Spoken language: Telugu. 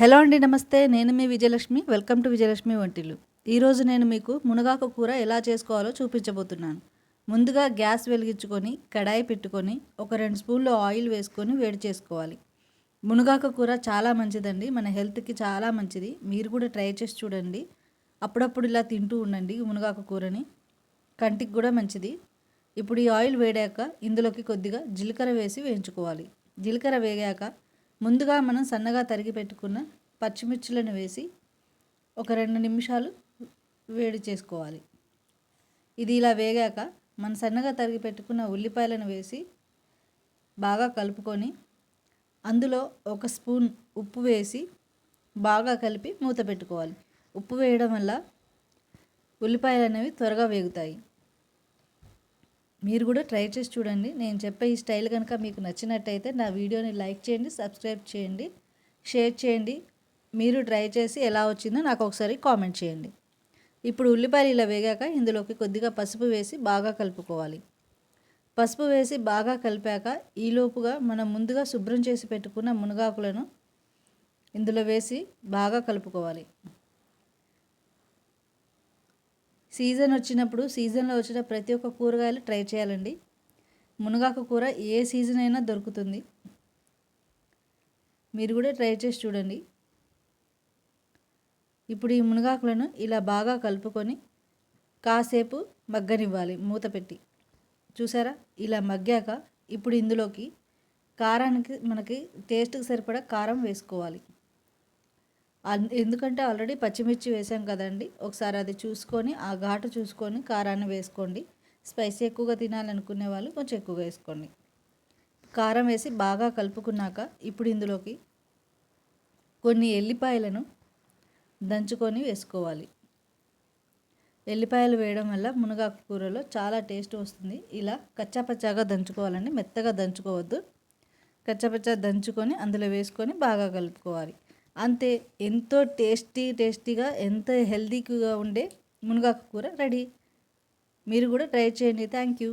హలో అండి నమస్తే. నేను మీ విజయలక్ష్మి. వెల్కమ్ టు విజయలక్ష్మి వంటిల్లు. ఈరోజు నేను మీకు మునగాకు కూర ఎలా చేసుకోవాలో చూపించబోతున్నాను. ముందుగా గ్యాస్ వెలిగించుకొని కడాయి పెట్టుకొని ఒక రెండు స్పూన్లు ఆయిల్ వేసుకొని వేడి చేసుకోవాలి. మునగాకు కూర చాలా మంచిదండి. మన హెల్త్కి చాలా మంచిది. మీరు కూడా ట్రై చేసి చూడండి. అప్పుడప్పుడు ఇలా తింటూ ఉండండి మునగాకు కూరని. కంటికి కూడా మంచిది. ఇప్పుడు ఈ ఆయిల్ వేడాక ఇందులోకి కొద్దిగా జీలకర్ర వేసి వేయించుకోవాలి. జీలకర్ర వేగాక ముందుగా మనం సన్నగా తరిగి పెట్టుకున్న పచ్చిమిర్చులను వేసి ఒక రెండు నిమిషాలు వేడి చేసుకోవాలి. ఇది ఇలా వేగాక మనం సన్నగా తరిగి పెట్టుకున్న ఉల్లిపాయలను వేసి బాగా కలుపుకొని అందులో ఒక స్పూన్ ఉప్పు వేసి బాగా కలిపి మూత పెట్టుకోవాలి. ఉప్పు వేయడం వల్ల ఉల్లిపాయలు అనేవి త్వరగా వేగుతాయి. మీరు కూడా ట్రై చేసి చూడండి. నేను చెప్పే ఈ స్టైల్ కనుక మీకు నచ్చినట్టయితే నా వీడియోని లైక్ చేయండి సబ్స్క్రైబ్ చేయండి షేర్ చేయండి. మీరు ట్రై చేసి ఎలా వచ్చిందో నాకు ఒకసారి కామెంట్ చేయండి. ఇప్పుడు ఉల్లిపాయలు ఇలా వేగాక ఇందులోకి కొద్దిగా పసుపు వేసి బాగా కలుపుకోవాలి. పసుపు వేసి బాగా కలిపాక ఈలోపుగా మనం ముందుగా శుభ్రం చేసి పెట్టుకున్న మునగాకులను ఇందులో వేసి బాగా కలుపుకోవాలి. సీజన్ వచ్చినప్పుడు సీజన్లో వచ్చిన ప్రతి ఒక్క కూరగాయలు ట్రై చేయాలండి. మునగాకు కూర ఏ సీజన్ అయినా దొరుకుతుంది. మీరు కూడా ట్రై చేసి చూడండి. ఇప్పుడు ఈ మునగాకులను ఇలా బాగా కలుపుకొని కాసేపు మగ్గనివ్వాలి మూత పెట్టి. చూసారా? ఇలా మగ్గాక ఇప్పుడు ఇందులోకి కారానికి మనకి టేస్ట్కి సరిపడా కారం వేసుకోవాలి. ఎందుకంటే ఆల్రెడీ పచ్చిమిర్చి వేసాం కదండి. ఒకసారి అది చూసుకొని ఆ ఘాటు చూసుకొని కారాన్ని వేసుకోండి. స్పైసీ ఎక్కువగా తినాలనుకునే వాళ్ళు కొంచెం ఎక్కువగా వేసుకోండి. కారం వేసి బాగా కలుపుకున్నాక ఇప్పుడు ఇందులోకి కొన్ని ఎల్లిపాయలను దంచుకొని వేసుకోవాలి. ఎల్లిపాయలు వేయడం వల్ల మునగాకు కూరలో చాలా టేస్ట్ వస్తుంది. ఇలా కచ్చాపచ్చాగా దంచుకోవాలండి. మెత్తగా దంచుకోవద్దు. కచ్చాపచ్చా దంచుకొని అందులో వేసుకొని బాగా కలుపుకోవాలి. అంతే ఎంతో టేస్టీ టేస్టీగా ఎంత హెల్దీగా ఉండే మునగాకు కూర రెడీ. మీరు కూడా ట్రై చేయండి. Thank you.